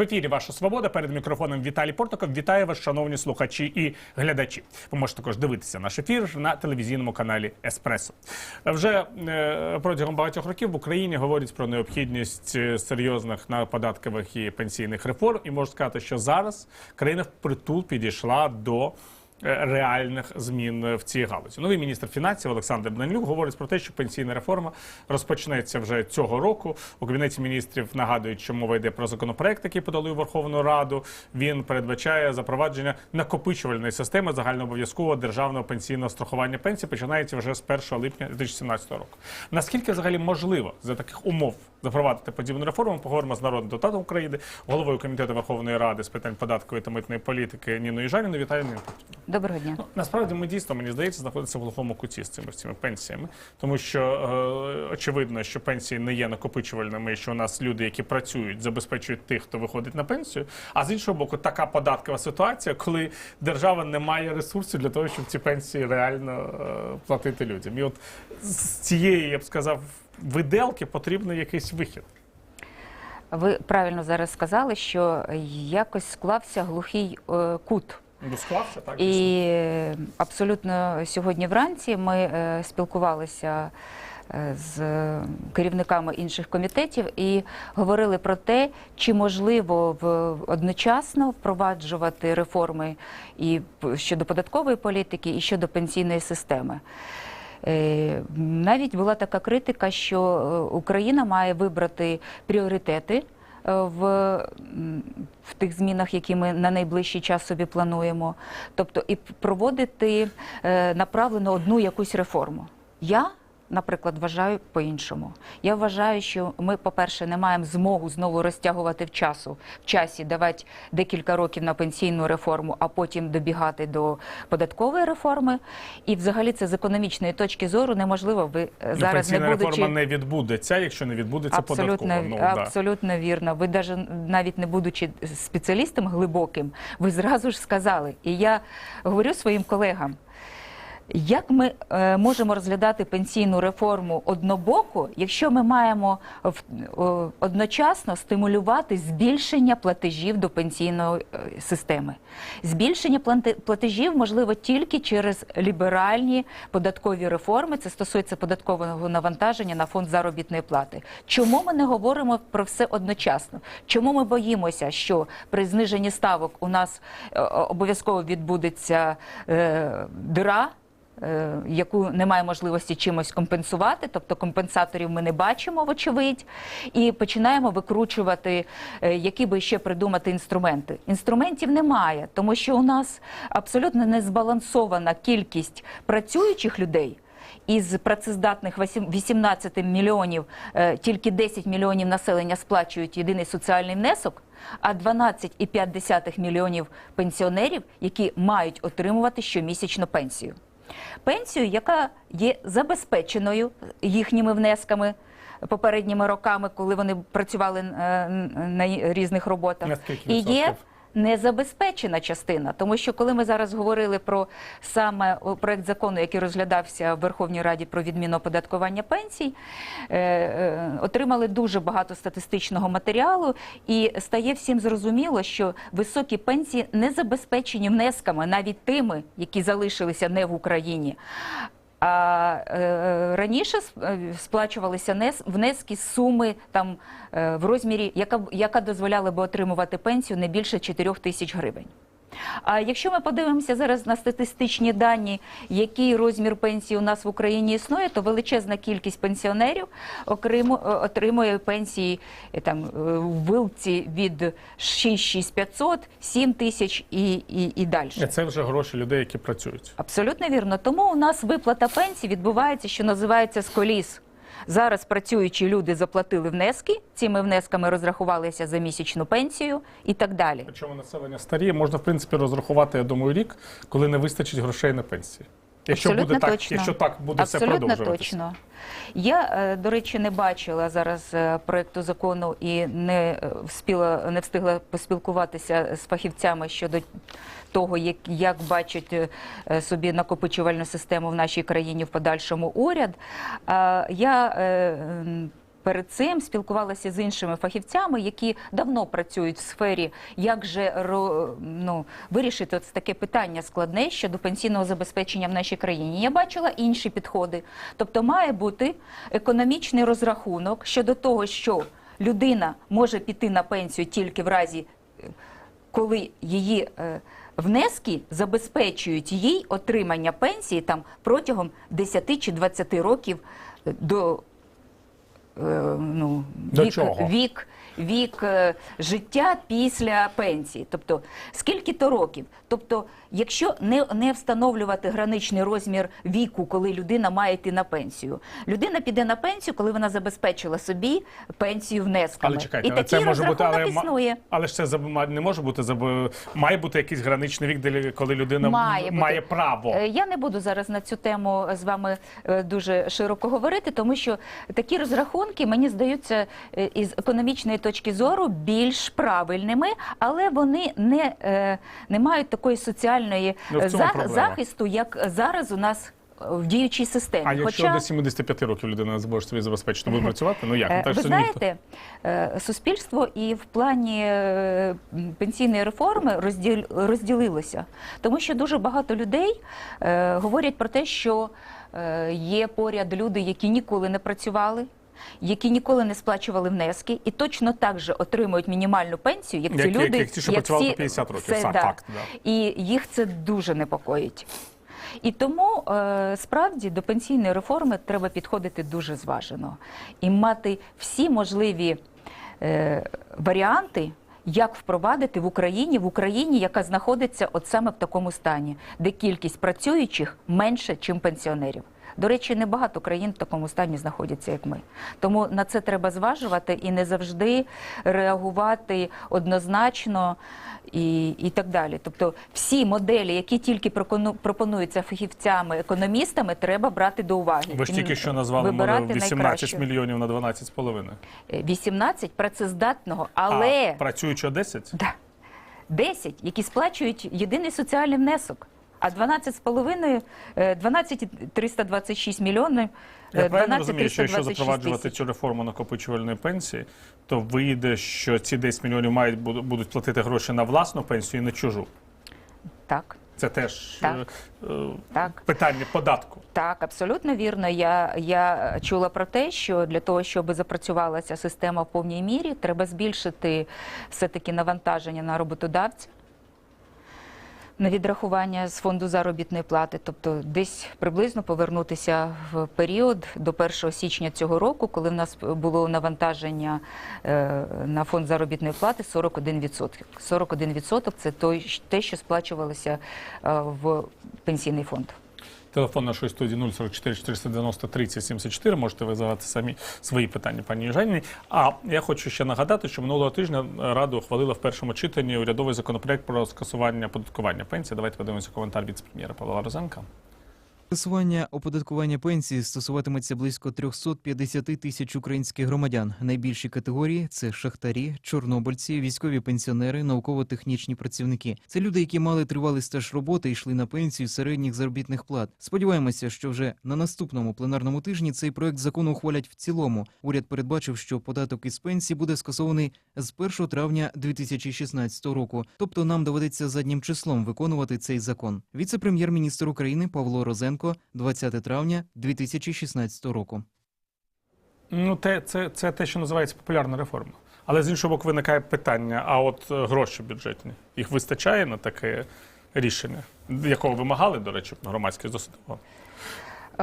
В ефірі Ваша Свобода перед мікрофоном Віталій Портоков. Вітаю вас, шановні слухачі і глядачі. Ви можете також дивитися наш ефір на телевізійному каналі Еспресо. Вже е, протягом багатьох років в Україні говорять про необхідність е, серйозних на податкових і пенсійних реформ. І можу сказати, що зараз країна впритул підійшла до. Е, Реальних змін в цій галузі. Новий міністр фінансів Олександр Данилюк говорить про те, що пенсійна реформа розпочнеться вже цього року. У кабінеті міністрів нагадують, що мова йде про законопроект, який подали у Верховну Раду. Він передбачає запровадження накопичувальної системи загальнообов'язкового державного пенсійного страхування пенсії, починається вже з 1 липня 2017 року. Наскільки взагалі можливо за таких умов запровадити подібну реформу? Поговоримо з народним депутатом України, головою комітету Верховної Ради з питань податкової та митної політики Ніною Жаніною. Вітаю Ніна Доброго дня. Ну, насправді ми дійсно, мені здається, знаходиться в глухому куті з цими, з цими пенсіями, тому що е, очевидно, що пенсії не є накопичувальними, і що у нас люди, які працюють, забезпечують тих, хто виходить на пенсію. А з іншого боку, така податкова ситуація, коли держава не має ресурсів для того, щоб ці пенсії реально е, платити людям. І от з цієї, я б сказав, виделки потрібен якийсь вихід. Ви правильно зараз сказали, що якось склався глухий е, кут. Ну, склався, так? І е, абсолютно сьогодні вранці ми е, спілкувалися е, з керівниками інших комітетів і говорили про те, чи можливо в одночасно впроваджувати реформи і щодо податкової політики, і щодо пенсійної системи. Е, Навіть була така критика, що е, Україна має вибрати пріоритети е, в, в тих змінах, які ми на найближчий час собі плануємо, тобто і проводити направлено одну якусь реформу. Я Наприклад, вважаю по-іншому. Я вважаю, що ми, по-перше, не маємо змогу знову розтягувати в часу в часі, давати декілька років на пенсійну реформу, а потім добігати до податкової реформи. І, взагалі, це з економічної точки зору неможливо. Ви е, зараз пенсійна не будучи реформа не відбудеться, якщо не відбудеться абсолютно, податкова. Ну, да. абсолютно вірно. Ви даже навіть не будучи спеціалістом глибоким, ви зразу ж сказали. І я говорю своїм колегам. Як ми е, можемо розглядати пенсійну реформу однобоку, якщо ми маємо в, о, одночасно стимулювати збільшення платежів до пенсійної е, системи? Збільшення платежів можливо тільки через ліберальні податкові реформи. Це стосується податкового навантаження на фонд заробітної плати. Чому ми не говоримо про все одночасно? Чому ми боїмося, що при зниженні ставок у нас е, обов'язково відбудеться е, дира? Е, яку немає можливості чимось компенсувати, тобто компенсаторів ми не бачимо, вочевидь, і починаємо викручувати, е, які би ще придумати інструменти. Інструментів немає, тому що у нас абсолютно незбалансована кількість працюючих людей. Із працездатних 18 мільйонів е, тільки 10 мільйонів населення сплачують єдиний соціальний внесок, а 12,5 мільйонів пенсіонерів, які мають отримувати щомісячну пенсію. Пенсію, яка є забезпеченою їхніми внесками попередніми роками, коли вони працювали е, на різних роботах, і є? Незабезпечена частина, тому що коли ми зараз говорили про саме проект закону, який розглядався в Верховній Раді про відміну оподаткування пенсій, е, е, отримали дуже багато статистичного матеріалу, і стає всім зрозуміло, що високі пенсії не забезпечені внесками, навіть тими, які залишилися не в Україні. А е, раніше сп- е, сплачувалися нес- внески з суми там е, в розмірі, яка яка дозволяла би отримувати пенсію не більше 4 тисяч гривень. А якщо ми подивимося зараз на статистичні дані, який розмір пенсії у нас в Україні існує, то величезна кількість пенсіонерів е, отримує пенсії е, там е, в вилці від 6500, 7 тисяч і, і, і далі. Це вже гроші людей, які працюють. Абсолютно вірно. Тому у нас виплата пенсій відбувається, що називається з коліс. Зараз працюючі люди заплатили внески, цими внесками розрахувалися за місячну пенсію і так далі. Причому населення старіє, можна в принципі розрахувати, я думаю, рік, коли не вистачить грошей на пенсії. Якщо Абсолютно буде так, точно. якщо так буде Абсолютно продовжуватися. точно. Я, е, до речі, не бачила зараз е, проекту закону і не вспіла, встигла, не встигла поспілкуватися з фахівцями щодо того, як, як бачить е, собі накопичувальну систему в нашій країні в подальшому уряд. Я е, перед цим спілкувалася з іншими фахівцями, які давно працюють в сфері, як же ну, вирішити ось таке питання складне щодо пенсійного забезпечення в нашій країні. Я бачила інші підходи. Тобто має бути економічний розрахунок щодо того, що людина може піти на пенсію тільки в разі е, коли її е, внески забезпечують їй отримання пенсії там протягом 10 чи 20 років е, до ну, До вік, чого? вік, вік е, життя після пенсії. Тобто, скільки то років? Тобто, якщо не, не встановлювати граничний розмір віку, коли людина має йти на пенсію, людина піде на пенсію, коли вона забезпечила собі пенсію внесками. Але чекайте, І але такий це може бути, але, існує. але ж це не може бути має бути якийсь граничний вік, коли людина Має має, право. Е, Я не буду зараз на цю тему з вами е, дуже широко говорити, тому що такі розрахунки мені здаються е, із економічної точки зору більш правильними, але вони не, е, не мають такої соціальної Ну, е, зах- захисту, як зараз у нас в діючій системі. А якщо Хоча... до 75 років людина зможе собі забезпечити, буде працювати? Ну як? Ну, так Ви ніхто. знаєте, е, суспільство і в плані пенсійної реформи розділ- розділилося, тому що дуже багато людей е, говорять про те, що е, є поряд люди, які ніколи не працювали. Які ніколи не сплачували внески, і точно так же отримують мінімальну пенсію, як ці Як- як- люди, як ті, що працювали по 50 років. Це, да. факт, да. І їх це дуже непокоїть. І тому е, справді до пенсійної реформи треба підходити дуже зважено і мати всі можливі е, варіанти, як впровадити в Україні, в Україні, яка знаходиться от саме в такому стані, де кількість працюючих менше, ніж пенсіонерів. До речі, небагато країн в такому стані знаходяться, як ми. Тому на це треба зважувати і не завжди реагувати однозначно і, і так далі. Тобто всі моделі, які тільки пропонуються фахівцями, економістами, треба брати до уваги. Ви ж тільки що назвали мене вибирати 18 найкраще. мільйонів на 12,5. Е, 18 працездатного, але А працюючого 10? да, 10, які сплачують єдиний соціальний внесок. А 12,5, е, 12 326 мільйонів, е, Я правильно розумію, що якщо запроваджувати цю реформу накопичувальної пенсії, то вийде, що ці 10 мільйонів мають будуть платити гроші на власну пенсію і на чужу. Так, Це теж Так. е, е, так. питання податку. Так, абсолютно вірно. Я, я чула про те, що для того, щоб запрацювала ця система в повній мірі, треба збільшити все-таки навантаження на роботодавця. На відрахування з фонду заробітної плати, тобто десь приблизно повернутися в період до 1 січня цього року, коли в нас було навантаження е, на фонд заробітної плати 41%. 41% – це те, що сплачувалося е, в пенсійний фонд. Телефон нашої студії 044 490 30 74. Можете ви задати самі свої питання, пані Южані. А я хочу ще нагадати, що минулого тижня Рада ухвалила в першому читанні урядовий законопроект про скасування податкування пенсії. Давайте подивимося коментар віце-прем'єра Павла Розенка. Скасування оподаткування пенсії стосуватиметься близько 350 тисяч українських громадян. Найбільші категорії це шахтарі, чорнобильці, військові пенсіонери, науково-технічні працівники. Це люди, які мали тривалий стаж роботи і йшли на пенсію середніх заробітних плат. Сподіваємося, що вже на наступному пленарному тижні цей проект закону ухвалять в цілому. Уряд передбачив, що податок із пенсії буде скасований з 1 травня 2016 року. Тобто нам доведеться заднім числом виконувати цей закон. Віце-прем'єр-міністр України Павло Розенко, 20 травня 2016 року. Ну, те, це, це те, що називається популярна реформа. Але з іншого боку, виникає питання: а от е, гроші бюджетні їх вистачає на таке рішення, якого вимагали, до речі, громадські досудово?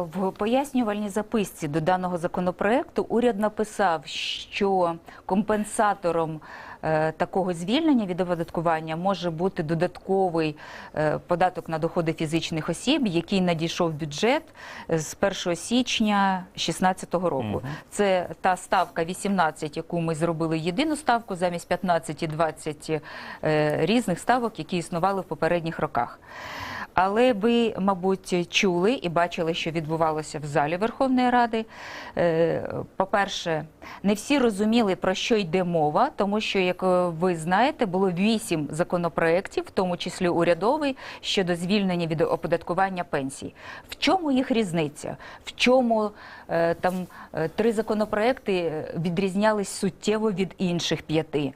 В пояснювальній записці до даного законопроекту уряд написав, що компенсатором е, такого звільнення від оподаткування може бути додатковий е, податок на доходи фізичних осіб, який надійшов в бюджет з 1 січня 2016 року. Це та ставка 18, яку ми зробили єдину ставку замість 15 і 20 е, різних ставок, які існували в попередніх роках. Але ви, мабуть, чули і бачили, що відбувалося в залі Верховної Ради. Е, По-перше, не всі розуміли, про що йде мова, тому що, як е, ви знаєте, було вісім законопроєктів, в тому числі урядовий, щодо звільнення від оподаткування пенсій. В чому їх різниця? В чому е, там три законопроекти відрізнялись суттєво від інших п'яти?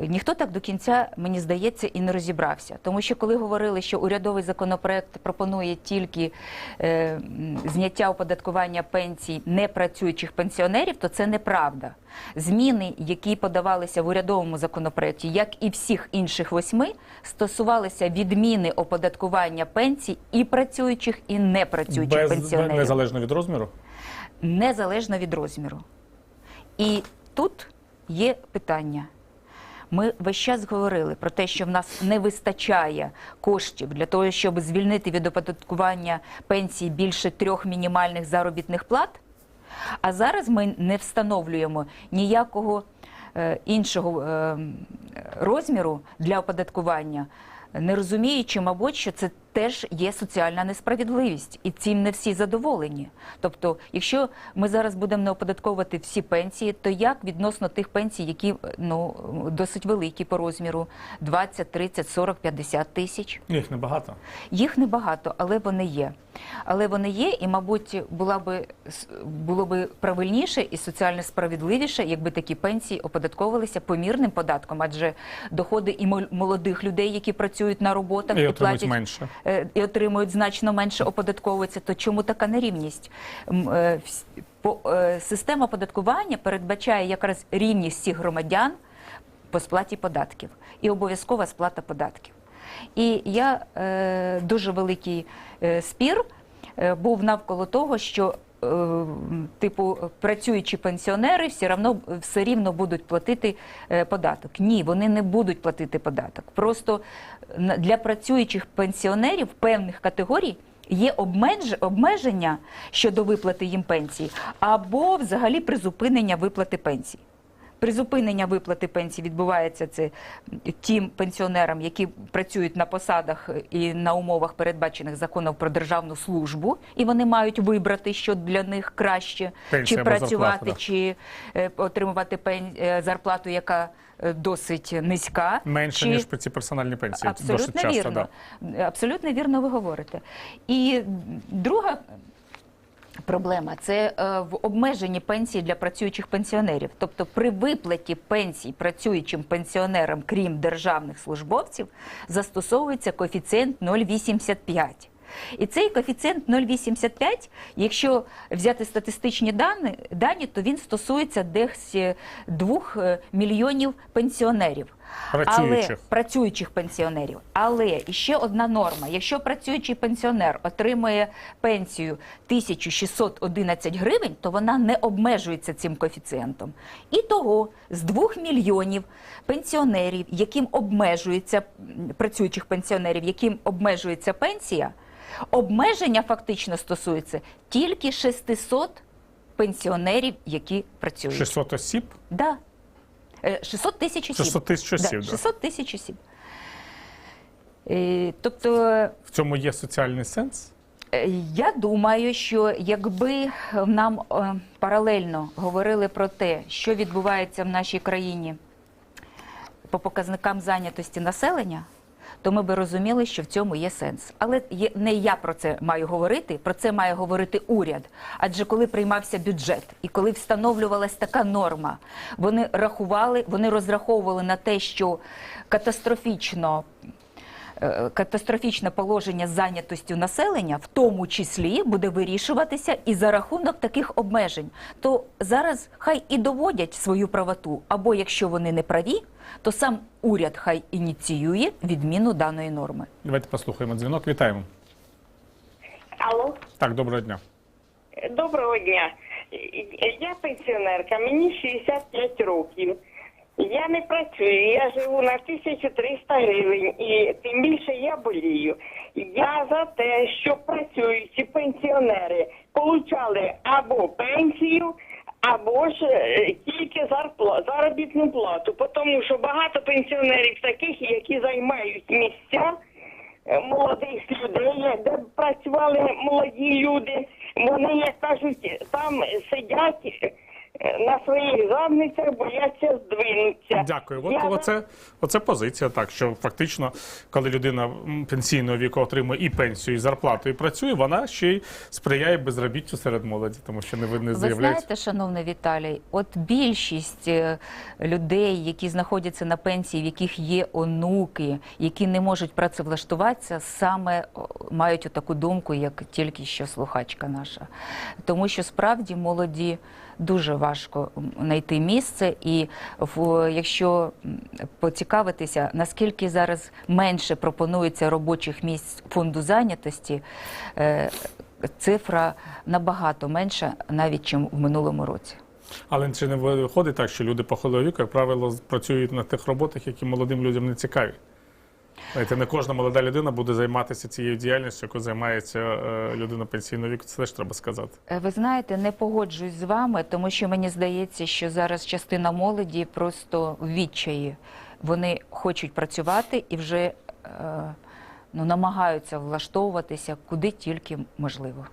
Ніхто так до кінця, мені здається, і не розібрався. Тому що коли говорили, що урядовий законопроект пропонує тільки е, зняття оподаткування пенсій непрацюючих пенсіонерів, то це неправда. Зміни, які подавалися в урядовому законопроекті, як і всіх інших восьми, стосувалися відміни оподаткування пенсій і працюючих, і непрацюючих Без пенсіонерів незалежно від розміру. незалежно від розміру. І тут є питання. Ми весь час говорили про те, що в нас не вистачає коштів для того, щоб звільнити від оподаткування пенсій більше трьох мінімальних заробітних плат. А зараз ми не встановлюємо ніякого е, іншого е, розміру для оподаткування, не розуміючи, мабуть, що це теж є соціальна несправедливість, і цим не всі задоволені. Тобто, якщо ми зараз будемо не оподатковувати всі пенсії, то як відносно тих пенсій, які ну досить великі по розміру 20, 30, 40, 50 тисяч? Їх небагато. Їх небагато, але вони є. Але вони є, і, мабуть, була би було би правильніше і соціально справедливіше, якби такі пенсії оподатковувалися помірним податком, адже доходи і мол- молодих людей, які працюють на роботах І і, платять менше. Е, і отримують значно менше оподатковується, то чому така нерівність? Е, е, Система оподаткування передбачає якраз рівність всіх громадян по сплаті податків і обов'язкова сплата податків. І я дуже великий спір був навколо того, що типу працюючі пенсіонери все рівно все рівно будуть платити е, податок. Ні, вони не будуть платити податок. Просто для працюючих пенсіонерів певних категорій. Є обмеження щодо виплати їм пенсії, або взагалі призупинення виплати пенсій. Призупинення виплати пенсій відбувається це тим пенсіонерам, які працюють на посадах і на умовах, передбачених законом про державну службу, і вони мають вибрати, що для них краще, Пенсія чи працювати, зарплата, чи е, отримувати пен... е, зарплату, яка е, досить низька, Менше, чи... ніж ці персональні пенсії. Досить часто, вірно. Да. Абсолютно вірно ви говорите. І друга проблема це е, в обмеженні пенсій для працюючих пенсіонерів. Тобто при виплаті пенсій працюючим пенсіонерам, крім державних службовців, застосовується коефіцієнт 0,85. І цей коефіцієнт 0,85, якщо взяти статистичні дані, дані, то він стосується десь 2 мільйонів пенсіонерів. Працюючих. Але, працюючих пенсіонерів. Але ще одна норма: якщо працюючий пенсіонер отримує пенсію 1611 гривень, то вона не обмежується цим коефіцієнтом. І того з 2 мільйонів пенсіонерів, яким обмежується працюючих пенсіонерів, яким обмежується пенсія, обмеження фактично стосується тільки 600 пенсіонерів, які працюють. 600 осіб, Да. Е, 600 тисяч осіб. 600 тисяч осіб, Да, да. 600 тисяч осіб. Е, Тобто, в цьому є соціальний сенс. е, я думаю, що якби нам е, паралельно говорили про те, що відбувається в нашій країні по показникам зайнятості населення, то ми би розуміли, що в цьому є сенс. Але не я про це маю говорити, про це має говорити уряд. Адже коли приймався бюджет і коли встановлювалась така норма, вони рахували, вони розраховували на те, що катастрофічно. Е, Катастрофічне положення з зайнятостю населення, в тому числі, буде вирішуватися і за рахунок таких обмежень. То зараз хай і доводять свою правоту, або якщо вони не праві, то сам уряд хай ініціює відміну даної норми. Давайте послухаємо дзвінок. Вітаємо. Алло, Так, доброго дня. доброго дня. Я пенсіонерка, мені 65 років. Я не працюю, я живу на 1300 гривень і тим більше я болію. Я за те, щоб працюючі пенсіонери получали або пенсію, або ж е, тільки зарплату, заробітну плату. Тому що багато пенсіонерів таких, які займають місця е, молодих людей, де працювали молоді люди. Вони, як кажуть, там сидять на своїх задницях, бояться здвинутися. Дякую. От Я оце, оце позиція, так що фактично, коли людина пенсійного віку отримує і пенсію, і зарплату, і працює, вона ще й сприяє безробіттю серед молоді, тому що не ви не Ви знаєте, шановний Віталій, от більшість е, людей, які знаходяться на пенсії, в яких є онуки, які не можуть працевлаштуватися, саме мають таку думку, як тільки що слухачка наша. Тому що справді молоді дуже важко знайти місце, і в, якщо поцікавитися, наскільки зараз менше пропонується робочих місць фонду зайнятості. е, Цифра набагато менша, навіть чим в минулому році. Але чи не виходить так, що люди похилого віку, як правило, працюють на тих роботах, які молодим людям не цікаві? Знаєте, не кожна молода людина буде займатися цією діяльністю, якою займається е, людина пенсійного віку. Це теж треба сказати. Е, Ви знаєте, не погоджуюсь з вами, тому що мені здається, що зараз частина молоді просто в відчаї. Вони хочуть працювати і вже е, ну, намагаються влаштовуватися куди тільки можливо.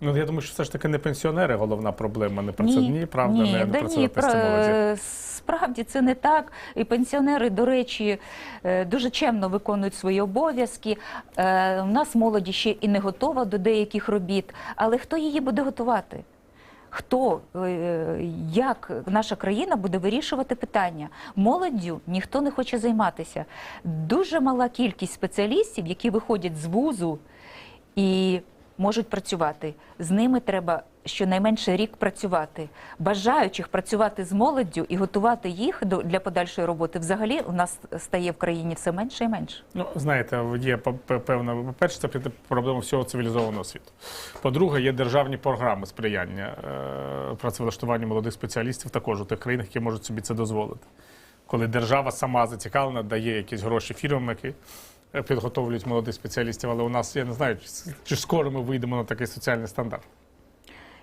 Ну я думаю, що все ж таки не пенсіонери головна проблема, не працівні, правда, ні, не, не про- молоді. е, справді це не так. І пенсіонери, до речі, е, дуже чемно виконують свої обов'язки. Е, У нас молоді ще і не готова до деяких робіт, але хто її буде готувати? Хто, е, як наша країна буде вирішувати питання? Молоддю ніхто не хоче займатися. Дуже мала кількість спеціалістів, які виходять з вузу і можуть працювати. З ними треба щонайменше рік працювати. Бажаючих працювати з молоддю і готувати їх до для подальшої роботи. Взагалі у нас стає в країні все менше і менше. Ну, знаєте, є певна, по-перше, це проблема всього цивілізованого світу. По-друге, є державні програми сприяння е, працевлаштуванню молодих спеціалістів також у тих країнах, які можуть собі це дозволити. Коли держава сама зацікавлена, дає якісь гроші фірмам, які підготовлюють молодих спеціалістів, але у нас, я не знаю, чи- скоро ми вийдемо на такий соціальний стандарт.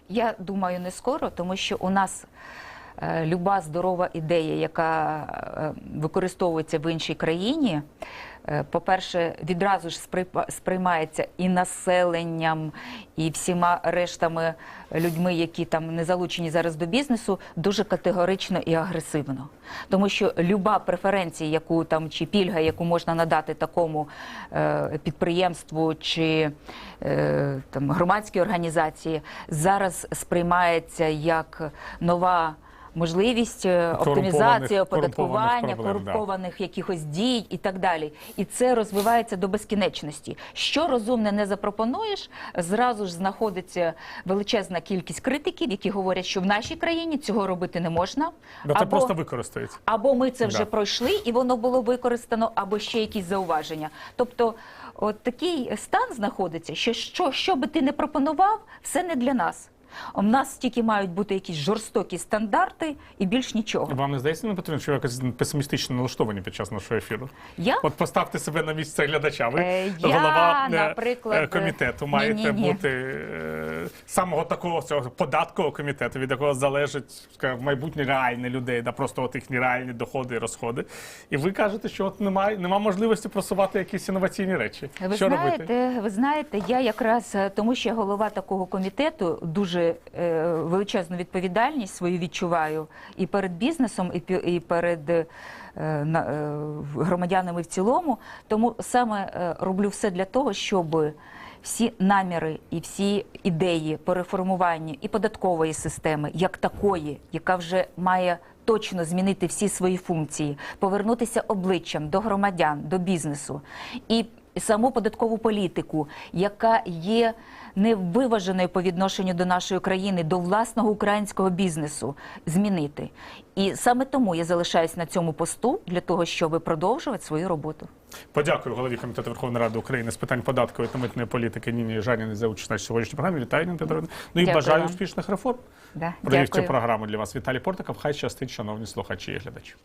Я думаю, не скоро, тому що у нас е, люба здорова ідея, яка е, використовується в іншій країні, е, по-перше, відразу ж сприйма- сприймається і населенням, і всіма рештами людьми, які там не залучені зараз до бізнесу, дуже категорично і агресивно. Тому що люба преференція, яку там чи пільга, яку можна надати такому е, підприємству чи е, там громадській організації, зараз сприймається як нова. Можливість е, оптимізації, оподаткування, корумпованих да. якихось дій і так далі. І це розвивається до безкінечності. Що розумне не запропонуєш, зразу ж знаходиться величезна кількість критиків, які говорять, що в нашій країні цього робити не можна. Це просто використовується. Або ми це вже Да. пройшли і воно було використано, або ще якісь зауваження. Тобто, от такий стан знаходиться, що що, що би ти не пропонував, все не для нас. У нас тільки мають бути якісь жорстокі стандарти і більш нічого. Вам не здається, не потрібно, що ви якось песимістично налаштовані під час нашого ефіру? Я От поставте себе на місце глядача. Ви Е, голова е, наприклад, е, комітету маєте ні, ні. бути е, самого такого цього податкового комітету, від якого залежить скажімо, майбутнє реальне людей, да просто от їхні реальні доходи і розходи. І ви кажете, що от немає нема можливості просувати якісь інноваційні речі. Ви що знаєте, робити? ви знаєте, я якраз е, тому, що я голова такого комітету дуже е, величезну відповідальність свою відчуваю і перед бізнесом, і, перед е, е, громадянами в цілому. Тому саме роблю все для того, щоб всі наміри і всі ідеї по реформуванню і податкової системи, як такої, яка вже має точно змінити всі свої функції, повернутися обличчям до громадян, до бізнесу і саму податкову політику, яка є невиваженою по відношенню до нашої країни, до власного українського бізнесу, змінити. І саме тому я залишаюсь на цьому посту для того, щоб продовжувати свою роботу. Подякую голові комітету Верховної Ради України з питань податкової та митної політики Ніні Жаніни за участь в сьогоднішній програмі. Вітаю, Ніна Петровна. Ну і Дякую бажаю вам. успішних реформ. Да, Провів цю дякую. програму для вас Віталій Портаков. Хай щастить, шановні слухачі і глядачі.